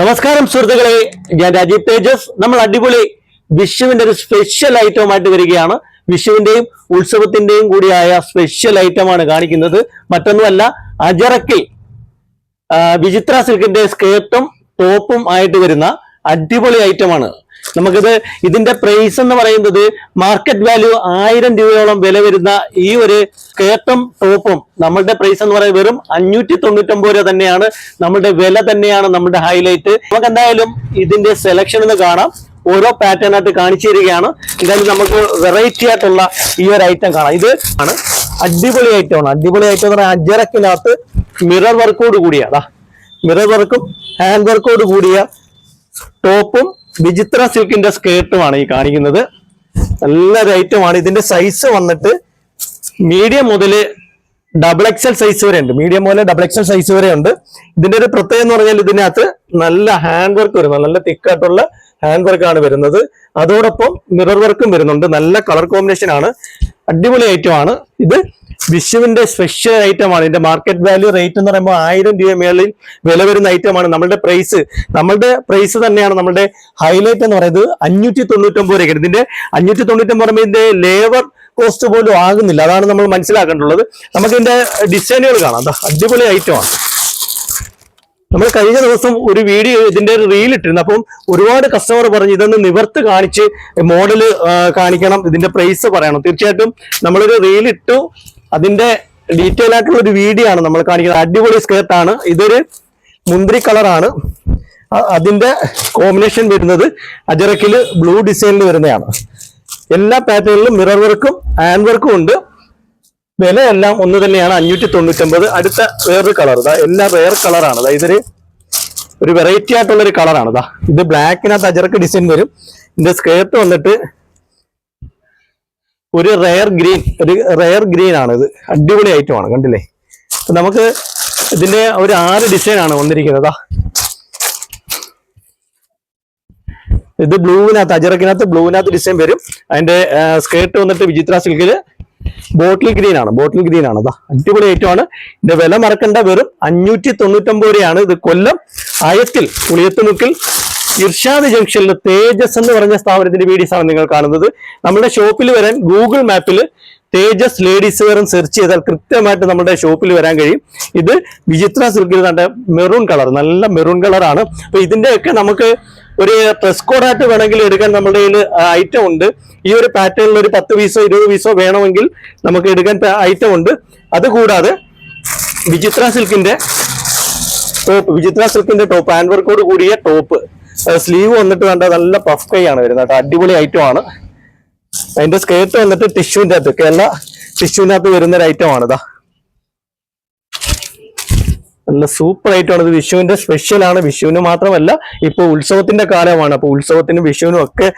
നമസ്കാരം സുഹൃത്തുക്കളെ. ഞാൻ രാജീവ് തേജസ്. നമ്മൾ അടിപൊളി വിഷുവിന്റെ ഒരു സ്പെഷ്യൽ ഐറ്റവുമായിട്ട് വരികയാണ്. വിഷുവിന്റെയും ഉത്സവത്തിന്റെയും കൂടിയായ സ്പെഷ്യൽ ഐറ്റമാണ് കാണിക്കുന്നത്. മറ്റൊന്നുമല്ല അജറക്കിൽ വിചിത്ര സിൽക്കിന്റെ സ്കേർട്ടും ടോപ്പും ആയിട്ട് വരുന്ന അടിപൊളി ഐറ്റമാണ് നമുക്കിത് ഇതിന്റെ പ്രൈസ് എന്ന് പറയുന്നത് മാർക്കറ്റ് വാല്യൂ ആയിരം രൂപയോളം വില വരുന്ന ഈ ഒരു കേട്ടം ടോപ്പും നമ്മളുടെ പ്രൈസ് എന്ന് പറയുന്നത് വെറും അഞ്ഞൂറ്റി തൊണ്ണൂറ്റൊമ്പത് രൂപ തന്നെയാണ്. നമ്മുടെ വില തന്നെയാണ് നമ്മുടെ ഹൈലൈറ്റ് നമുക്ക് എന്തായാലും ഇതിന്റെ സെലക്ഷൻ എന്ന് കാണാം. ഓരോ പാറ്റേൺ ആയിട്ട് കാണിച്ചു തരികയാണ്. എന്തായാലും നമുക്ക് വെറൈറ്റി ആയിട്ടുള്ള ഈ ഒരു ഐറ്റം കാണാം. ഇത് ആണ് അടിപൊളി ഐറ്റമാണ് അടിപൊളി ഐറ്റം എന്ന് പറഞ്ഞാൽ അജറക്കിനകത്ത് മിറർ വർക്കോട് കൂടിയ അതാ മിറർ വർക്കും ഹാൻഡ് വർക്കോട് കൂടിയ ടോപ്പും വിചിത്ര സിൽക്കിന്റെ സ്കേർട്ടുമാണ് ഈ കാണിക്കുന്നത്. നല്ലൊരു ഐറ്റമാണ് ഇതിന്റെ സൈസ് വന്നിട്ട് മീഡിയം മുതൽ ഡബിൾ എക്സൽ സൈസ് വരെ ഉണ്ട് മീഡിയം പോലെ ഡബിൾ എക്സൽ സൈസ് വരെ ഉണ്ട് ഇതിന്റെ ഒരു പ്രത്യേകത എന്ന് പറഞ്ഞാൽ ഇതിനകത്ത് നല്ല ഹാൻഡ് വർക്ക് വരുന്നത് നല്ല തിക്കായിട്ടുള്ള ഹാൻഡ് വർക്കാണ് വരുന്നത്. അതോടൊപ്പം മിറർ വർക്കും വരുന്നുണ്ട്. നല്ല കളർ കോമ്പിനേഷൻ ആണ്. അടിപൊളി ഐറ്റം ആണ്. ഇത് വിഷുവിന്റെ സ്പെഷ്യൽ ഐറ്റം ആണ്. ഇതിന്റെ മാർക്കറ്റ് വാല്യൂ റേറ്റ് എന്ന് പറയുമ്പോൾ ആയിരം രൂപ മേളിൽ വില വരുന്ന ഐറ്റമാണ് നമ്മളുടെ പ്രൈസ് നമ്മളുടെ പ്രൈസ് തന്നെയാണ് നമ്മളുടെ ഹൈലൈറ്റ് എന്ന് പറയുന്നത് അഞ്ഞൂറ്റി തൊണ്ണൂറ്റൊമ്പത് രൂപ ഇതിന്റെ അഞ്ഞൂറ്റി തൊണ്ണൂറ്റൊമ്പത് പറയുമ്പോൾ ഇതിന്റെ ലേബർ കോസ്റ്റ് പോലും ആകുന്നില്ല. അതാണ് നമ്മൾ മനസ്സിലാക്കേണ്ടുള്ളത് നമുക്ക് ഇതിന്റെ ഡിസൈനുകൾ കാണാം. അടിപൊളി ഐറ്റമാണ് നമ്മൾ കഴിഞ്ഞ ദിവസം ഒരു വീഡിയോ ഇതിന്റെ ഒരു റീൽ ഇട്ടിരുന്നു. അപ്പം ഒരുപാട് കസ്റ്റമർ പറഞ്ഞു ഇതൊന്ന് നിവർത്ത് കാണിച്ച് മോഡൽ കാണിക്കണം. ഇതിന്റെ പ്രൈസ് പറയണം. തീർച്ചയായിട്ടും നമ്മളൊരു റീൽ ഇട്ടു. അതിന്റെ ഡീറ്റെയിൽ ആയിട്ടുള്ള ഒരു വീഡിയോ ആണ് നമ്മൾ കാണിക്കുന്നത്. അടിപൊളി സ്കേർട്ട് ആണ്. ഇതൊരു മുന്തിരി കളറാണ് അതിന്റെ കോമ്പിനേഷൻ വരുന്നത് അജറക്കിൽ ബ്ലൂ ഡിസൈനിൽ വരുന്നതാണ്. എല്ലാ പാറ്റേണിലും മിറർ വർക്കും ഹാൻഡ് വർക്കും ഉണ്ട്. വിലയെല്ലാം ഒന്ന് തന്നെയാണ് അഞ്ഞൂറ്റി തൊണ്ണൂറ്റൊമ്പത്. അടുത്ത വേറൊരു കളർ ഇതാ എല്ലാം വേറെ കളറാണ് ഇതാ ഇതൊരു ഒരു വെറൈറ്റി ആയിട്ടുള്ള ഒരു കളറാണ് ഇതാ ഇത് ബ്ലാക്കിനകത്ത് അജറക്ക് ഡിസൈൻ വരും. ഇതിന്റെ സ്കേർട്ട് വന്നിട്ട് ഒരു റെയർ ഗ്രീൻ ഒരു റെയർ ഗ്രീൻ ആണ് ഇത്. അടിപൊളി ഐറ്റം ആണ് കണ്ടില്ലേ? നമുക്ക് ഇതിന്റെ ഒരു ആറ് ഡിസൈൻ ആണ് വന്നിരിക്കുന്നത്. ഇത് ബ്ലൂവിനകത്ത് അജറക്കിനകത്ത് ബ്ലൂവിനകത്ത് ഡിസൈൻ വരും. അതിന്റെ സ്കേർട്ട് വന്നിട്ട് വിചിത്ര സിൽക്കിൽ ബോട്ടിൽ ഗ്രീൻ ആണ് ബോട്ടിൽ ഗ്രീൻ ആണ്. അതാ അടിപൊളി ഐറ്റം ആണ്. ഇതിന്റെ വില മറക്കണ്ട വെറും അഞ്ഞൂറ്റി തൊണ്ണൂറ്റൊമ്പത് രൂപയാണ് ഇത് കൊല്ലം അയത്തിൽ പുളിയത്തുമുക്കിൽ ഇർഷാദ് ജംഗ്ഷനിൽ തേജസ് എന്ന് പറഞ്ഞ സ്ഥാപനത്തിന്റെ വീഡിയോസ് ആണ് നിങ്ങൾ കാണുന്നത്. നമ്മുടെ ഷോപ്പിൽ വരാൻ ഗൂഗിൾ മാപ്പിൽ തേജസ് ലേഡീസ് വെയറും സെർച്ച് ചെയ്താൽ കൃത്യമായിട്ട് നമ്മുടെ ഷോപ്പിൽ വരാൻ കഴിയും. ഇത് വിചിത്ര സിൽക്കിൽ നല്ല മെറൂൺ കളർ നല്ല മെറൂൺ കളറാണ് അപ്പൊ ഇതിന്റെയൊക്കെ നമുക്ക് ഒരു ഡ്രസ് കോഡായിട്ട് വേണമെങ്കിൽ എടുക്കാൻ നമ്മുടെ കയ്യിൽ ഐറ്റം ഉണ്ട്. ഈ ഒരു പാറ്റേണിൽ ഒരു പത്ത് പീസോ ഇരുപത് പീസോ വേണമെങ്കിൽ നമുക്ക് എടുക്കാൻ ഐറ്റം ഉണ്ട്. അതുകൂടാതെ വിചിത്ര സിൽക്കിന്റെ ടോപ്പ് വിചിത്ര സിൽക്കിന്റെ ടോപ്പ് ഹാൻഡ് വർക്കോട് കൂടിയ ടോപ്പ് സ്ലീവ് വന്നിട്ട് വേണ്ട നല്ല പഫ് കൈ ആണ് വരുന്നത് കേട്ടോ. അടിപൊളി ഐറ്റം ആണ്. അതിന്റെ സ്കേർട്ട് വന്നിട്ട് ടിഷ്യൂവിന്റെ അകത്ത് കേരള ടിഷ്യൂവിനകത്ത് അകത്ത് വരുന്ന ഒരു ഐറ്റം ആണ് ഇതാ. നല്ല സൂപ്പർ ആയിട്ടാണ് ഇത് വിഷുവിന്റെ സ്പെഷ്യൽ ആണ് വിഷുവിന് മാത്രമല്ല ഇപ്പോൾ ഉത്സവത്തിന്റെ കാലമാണ്. അപ്പോൾ ഉത്സവത്തിനും വിഷുവിനും ഒക്കെ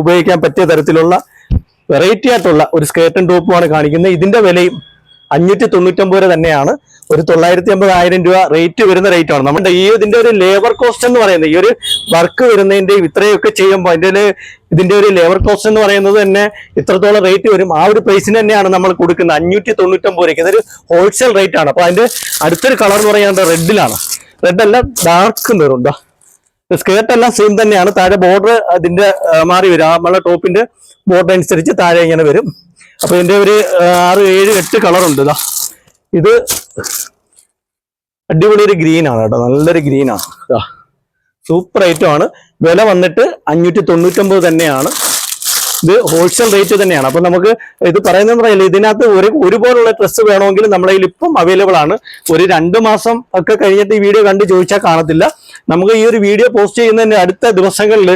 ഉപയോഗിക്കാൻ പറ്റിയ തരത്തിലുള്ള വെറൈറ്റി ആയിട്ടുള്ള ഒരു സ്കേർട്ടും ടോപ്പുമാണ് കാണിക്കുന്നത്. ഇതിന്റെ വിലയും അഞ്ഞൂറ്റി തൊണ്ണൂറ്റൊമ്പത് രൂപ തന്നെയാണ്. ഒരു തൊള്ളായിരത്തി അമ്പത് ആയിരം രൂപ റേറ്റ് വരുന്ന റേറ്റ് ആണ്. നമ്മുടെ ഈ ഇതിന്റെ ഒരു ലേബർ കോസ്റ്റ് എന്ന് പറയുന്നത് ഈ ഒരു വർക്ക് വരുന്നതിന്റെ ഇത്രയൊക്കെ ചെയ്യുമ്പോൾ അതിന്റെ ഇതിന്റെ ഒരു ലേബർ കോസ്റ്റ് എന്ന് പറയുന്നത് തന്നെ ഇത്രത്തോളം റേറ്റ് വരും. ആ ഒരു പ്രൈസിന് തന്നെയാണ് നമ്മൾ കൊടുക്കുന്നത്. അഞ്ഞൂറ്റി തൊണ്ണൂറ്റമ്പത് രൂപയ്ക്ക്. ഇതൊരു ഹോൾസെയിൽ റേറ്റ് ആണ്. അപ്പൊ അതിന്റെ അടുത്തൊരു കളർ എന്ന് പറയുന്നത് റെഡിലാണ് റെഡ് അല്ല ഡാർക്ക് നിറുണ്ടോ സ്കേർട്ട് എല്ലാം സെയിം തന്നെയാണ്. താഴെ ബോർഡർ അതിന്റെ മാറി വരും. നമ്മളെ ടോപ്പിന്റെ ബോർഡർ അനുസരിച്ച് താഴെ ഇങ്ങനെ വരും. അപ്പൊ ഇതിന്റെ ഒരു ആറ് ഏഴ് എട്ട് കളർ ഉണ്ട് ഇതാ ഇത് അടിപൊളി ഒരു ഗ്രീൻ ആണ് കേട്ടോ. നല്ലൊരു ഗ്രീൻ ആണ്. സൂപ്പർ ഐറ്റം ആണ്. വില വന്നിട്ട് അഞ്ഞൂറ്റി തൊണ്ണൂറ്റൊമ്പത് തന്നെയാണ്. ഇത് ഹോൾസെയിൽ റേറ്റ് തന്നെയാണ്. അപ്പൊ നമുക്ക് ഇത് പറയുന്നത് പറയില്ല ഇതിനകത്ത് ഒരു ഒരുപോലുള്ള ഡ്രസ്സ് വേണമെങ്കിൽ നമ്മുടെ കയ്യിൽ ഇപ്പം അവൈലബിൾ ആണ്. ഒരു രണ്ട് മാസം ഒക്കെ കഴിഞ്ഞിട്ട് ഈ വീഡിയോ കണ്ട് ചോദിച്ചാൽ കാണത്തില്ല. നമുക്ക് ഈ ഒരു വീഡിയോ പോസ്റ്റ് ചെയ്യുന്നതിന് അടുത്ത ദിവസങ്ങളിൽ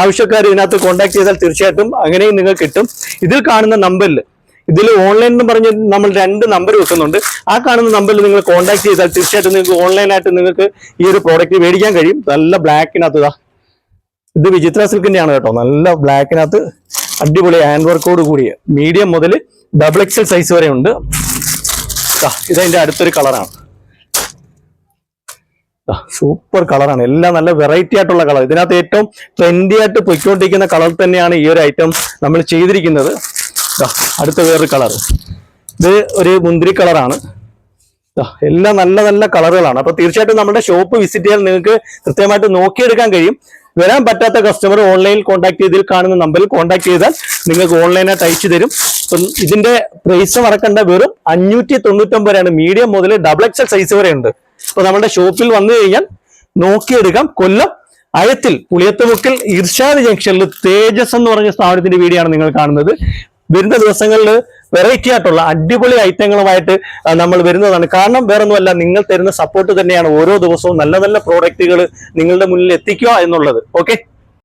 ആവശ്യക്കാർ ഇതിനകത്ത് കോൺടാക്ട് ചെയ്താൽ തീർച്ചയായിട്ടും അങ്ങനെയും നിങ്ങൾക്ക് കിട്ടും. ഇതിൽ കാണുന്ന നമ്പറിൽ ഇതിൽ ഓൺലൈൻ എന്ന് പറഞ്ഞ് നമ്മൾ രണ്ട് നമ്പർ വെക്കുന്നുണ്ട് ആ കാണുന്ന നമ്പറിൽ നിങ്ങൾ കോൺടാക്ട് ചെയ്താൽ തീർച്ചയായിട്ടും നിങ്ങൾക്ക് ഓൺലൈനായിട്ട് നിങ്ങൾക്ക് ഈ ഒരു പ്രോഡക്റ്റ് മേടിക്കാൻ കഴിയും. നല്ല ബ്ലാക്കിനകത്ത് ഇതാ ഇത് വിചിത്ര സിൽക്കിന്റെ ആണ് കേട്ടോ. നല്ല ബ്ലാക്കിനകത്ത് അടിപൊളി ഹാൻഡ് വർക്കോട് കൂടിയ മീഡിയം മുതൽ ഡബിൾ എക്സൽ സൈസ് വരെ ഉണ്ട്. ദാ, ഇതതിന്റെ അടുത്തൊരു കളറാണ് സൂപ്പർ കളറാണ് എല്ലാം നല്ല വെറൈറ്റി ആയിട്ടുള്ള കളർ ഇതിനകത്ത് ഏറ്റവും ട്രെൻഡി ആയിട്ട് പൊയ്ക്കൊണ്ടിരിക്കുന്ന കളർ തന്നെയാണ് ഈ ഒരു ഐറ്റം നമ്മൾ ചെയ്തിരിക്കുന്നത്. അടുത്ത വേറൊരു കളർ. ഇത് ഒരു മുന്തിരി കളറാണ്. എല്ലാം നല്ല നല്ല കളറുകളാണ്. അപ്പൊ തീർച്ചയായിട്ടും നമ്മുടെ ഷോപ്പ് വിസിറ്റ് ചെയ്യാൻ നിങ്ങൾക്ക് കൃത്യമായിട്ട് നോക്കിയെടുക്കാൻ കഴിയും. വരാൻ പറ്റാത്ത കസ്റ്റമർ ഓൺലൈനിൽ കോൺടാക്ട് ചെയ്തിൽ കാണുന്ന നമ്പറിൽ കോൺടാക്ട് ചെയ്താൽ നിങ്ങൾക്ക് ഓൺലൈനായിട്ട് അയച്ചു തരും. അപ്പം ഇതിന്റെ പ്രൈസ് മറക്കേണ്ട. വെറും അഞ്ഞൂറ്റി തൊണ്ണൂറ്റൊമ്പതാണ് മീഡിയം മുതൽ ഡബിൾ എക്സൽ സൈസ് വരെ ഉണ്ട്. അപ്പൊ നമ്മുടെ ഷോപ്പിൽ വന്നു കഴിഞ്ഞാൽ നോക്കിയെടുക്കാം. കൊല്ലം അയത്തിൽ പുളിയത്തുമുക്കിൽ ഇർഷാദ് ജംഗ്ഷനിൽ തേജസ് എന്ന് പറഞ്ഞ സ്ഥാപനത്തിന്റെ വീഡിയോ ആണ് നിങ്ങൾ കാണുന്നത്. വരുന്ന ദിവസങ്ങളിൽ വെറൈറ്റി ആയിട്ടുള്ള അടിപൊളി ഐറ്റങ്ങളുമായിട്ട് നമ്മൾ വരുന്നതാണ്. കാരണം വേറൊന്നുമല്ല നിങ്ങൾ തരുന്ന സപ്പോർട്ട് തന്നെയാണ് ഓരോ ദിവസവും നല്ല നല്ല പ്രോഡക്റ്റുകൾ നിങ്ങളുടെ മുന്നിൽ എത്തിക്കുക എന്നുള്ളത്. ഓക്കെ